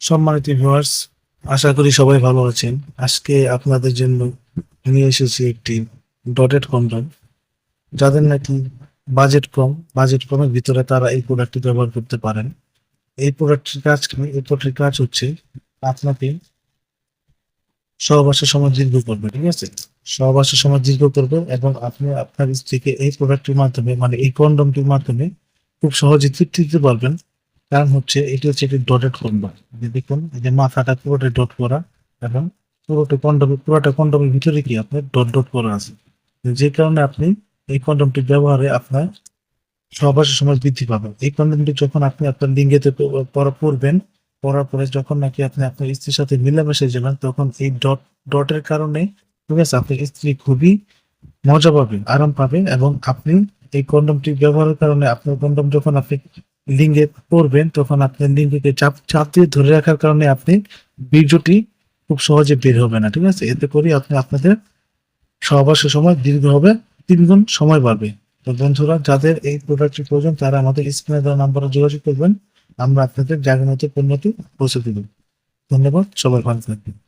সম্মানিত ভিউয়ার্স আশা করি সবাই ভালো আছেন। আজকে আপনাদের জন্য নিয়ে এসেছি একটি ডটেড কন্ডম যাদের নাকি বাজেট কম বাজেট কমের ভিতরে তারা এই প্রোডাক্টটি ব্যবহার করতে পারেন। এই প্রোডাক্টটির কাজ এই প্রোডাক্টের কাজ হচ্ছে আপনাকে সহবাসের সময় দীর্ঘ করবে, ঠিক আছে? সহবাসের সময় দীর্ঘ করবে এবং আপনি আপনার স্ত্রীকে এই প্রোডাক্টটির মাধ্যমে মানে এই কন্ডমটির মাধ্যমে খুব সহজে তৃপ্তি দিতে পারবেন। কারণ হচ্ছে এটি হচ্ছে একটি ডটেড কন্ডম দেখুন, এই যে মাথাটা পুরোটা ডট করা এবং পুরোটা কন্ডম পুরোটা কন্ডমের ভিতরে কি আপনার ডট ডট করা আছে? যে কারণে আপনি এই কন্ডমটি ব্যবহারে আপনার সহবাসের সময় বৃদ্ধি পাবেন। এই কন্ডমটি যখন আপনি আপনার লিঙ্গেতে পরা পরবেন, পরার পরে যখন নাকি আপনি আপনার স্ত্রীর সাথে মিলামেশে যাবেন, তখন এই ডট ডটের কারণে ঠিক আছে আপনার স্ত্রী খুবই মজা পাবে আরাম পাবে এবং আপনি এই কন্ডমটি ব্যবহারের কারণে আপনার কন্ডম যখন আপনি লিঙ্গে পরবেন, তখন আপনার লিঙ্গকে চাপ চাপ দিয়ে ধরে রাখার কারণে আপনি বীর্যটি খুব সহজে বের হবে না, ঠিক আছে? এতে করে আপনি আপনাদের সহবাসের সময় দীর্ঘ হবে, তিন গুণ সময় বাড়বে। তো বন্ধুরা, যাদের এই প্রোডাক্টটি প্রয়োজন, তারা আমাদের স্ক্রিনে দেওয়া নাম্বারে যোগাযোগ করবেন। আমরা আপনাদের জায়গা মতো পণ্যটি পৌঁছে দেব। ধন্যবাদ, সবাই ভালো থাকবেন।